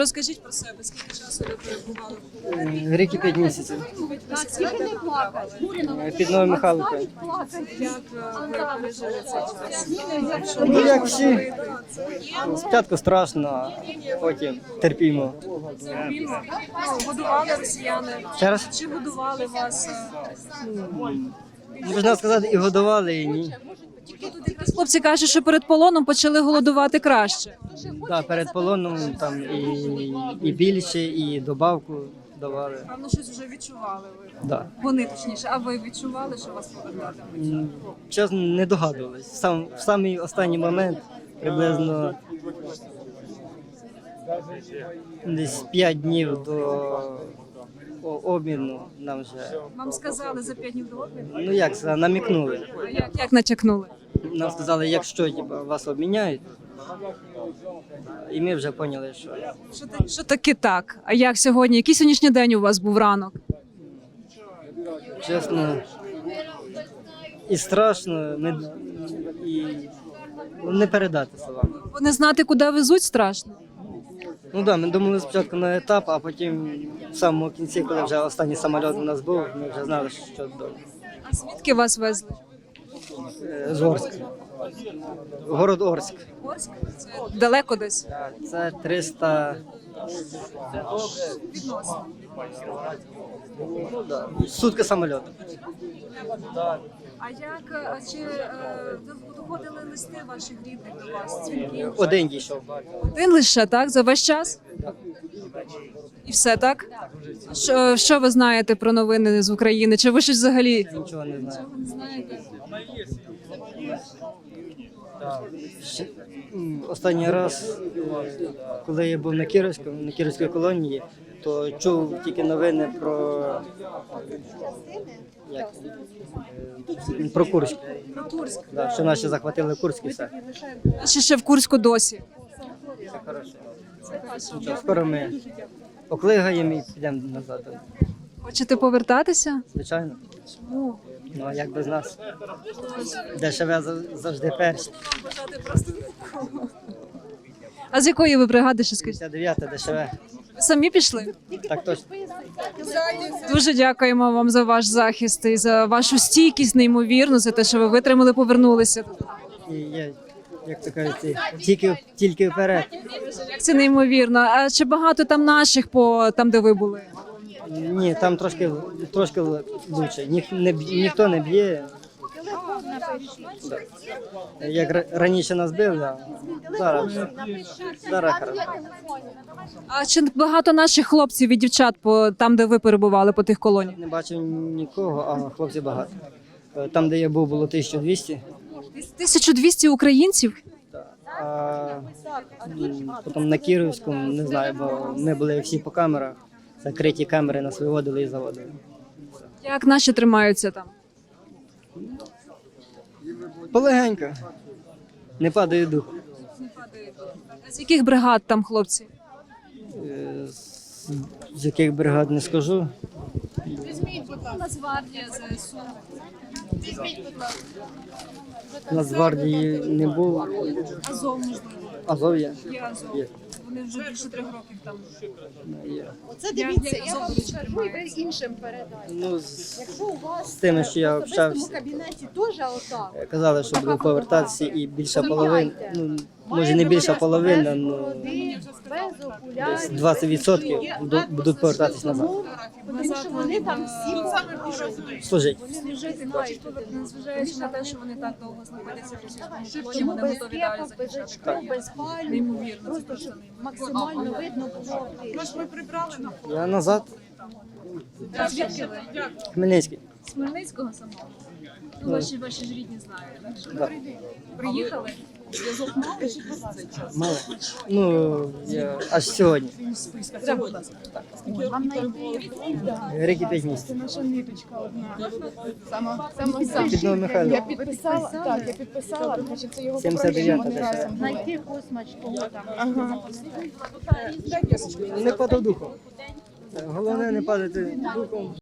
Розкажіть про себе, скільки часу ви перебували в полоні? Рік і п'ять місяців. Скільки не плакали? Під Новою Михайловкою. Як е, ви пережили цей час? Ну, як всі. Спочатку страшно, а потім терпімо. Вільно? Годували росіяни? Ще раз Чи годували вас? е, можна сказати, і годували, і ні. Хлопці кажуть, що перед полоном почали голодувати краще. Да, перед полоном там і, і більше, і добавку давали. Певно, щось вже відчували ви. Да. Вони точніше, а ви відчували, що вас повертатимуть? Чесно, не догадувались. Сам в самий останній момент приблизно десь 5 днів до обміну нам вже. Вам сказали за п'ять днів до обміну? Ну як це, намікнули. А як, як натякнули? Нам сказали, якщо типа, вас обміняють, і ми вже поняли, що Що, та- що таки так? А як сьогодні? Який сьогоднішній день у вас був ранок? чесно і страшно, не, і ну, не передати словами. Бо не знати, куди везуть, страшно. Ну так, да, ми думали спочатку на етап, а потім в самому кінці, коли вже останній самоліт у нас був, ми вже знали, що до А звідки вас везли? е, з Орська. Город Орськ. Орськ? Це далеко десь. Це 300... Відносно. Ну, да. Сутки самольоту. А як а чи е, ви доходили листи ваших рідних до вас? Дзвінки? Один дійшов. Один лише так за весь час? І все так? Що, що ви знаєте про новини з України? Чи ви щось взагалі Нічого не знаю. не знаєте? Ще- м, Останній раз, е, коли я був на Кіровському, на Кіровській колонії, то чув тільки новини про як, е, про Курськ. Про Турськ. Да, що наші захватили Курськ і все. Ще ще в Курську досі. Це хорошо. Нічого, скоро ми оклигаємо і підемо назад. Хочете повертатися? Звичайно. Чому? Ну а як без нас? Дешеве зав- завжди перші. А з якої ви бригади ще скажіть? 59 дешеве. Ви самі пішли? Так точно. Дуже дякуємо вам за ваш захист і за вашу стійкість неймовірну, за те, що ви витримали, повернулися. І є, як то кажуть, тільки, тільки вперед. Як це неймовірно. А чи багато там наших по там, де ви були? Ні, там трошки трошки лучше. Ніх, не, б'є- ніхто не б'є. Да. Як раніше нас били, а зараз, зараз хорошо. А чи багато наших хлопців і дівчат по там, де ви перебували, по тих колоніях? Не бачив нікого, а хлопців багато. Е, Там, де я був, було 1200. 1200 українців. А потім на Кіровському, не знаю, бо ми були всі по камерах. Закриті камери нас виводили і заводили. Як наші тримаються там? Полегенько. Не падає дух. А з яких бригад там хлопці? Е, З, з яких бригад не скажу. Нацгвардія, ЗСУ. Нацгвардії не було. Азов, можливо. Азов є. Є Азов. Є. Вони вже більше трьох років там. є. Оце дивіться, я вам скажу, і ви іншим передайте. Ну, з, Якщо у вас з тими, що я в особистому общався, кабінеті теж отак, казали, що буду повертатися і більша половина. Ну, може не більша половина, ну десь окулярів. 20% буду- будуть повертатися назад. Тому що вони там всі Служить. Служити хочуть повернути, незважаючи на те, що вони так довго знаходяться в російському полоні, Чому вони без готові далі кепа, без захищати очків, без пальм, Неймовірно. просто щоб максимально видно було. Я назад. А звідки ви? Хмельницький. З Хмельницького самого? Ну, ваші, ваші ж рідні знають. так що Да. Приїхали? Мало. Ну, я аж сьогодні. Рік і п'ять місяців. Наша ниточка одна. Сама, сама, сама. Я підписала, так, я підписала, значить це його 79-та попроще, вони десь. разом були. знайти космочку там. Ага. Не падав духом. Головне не падати духом.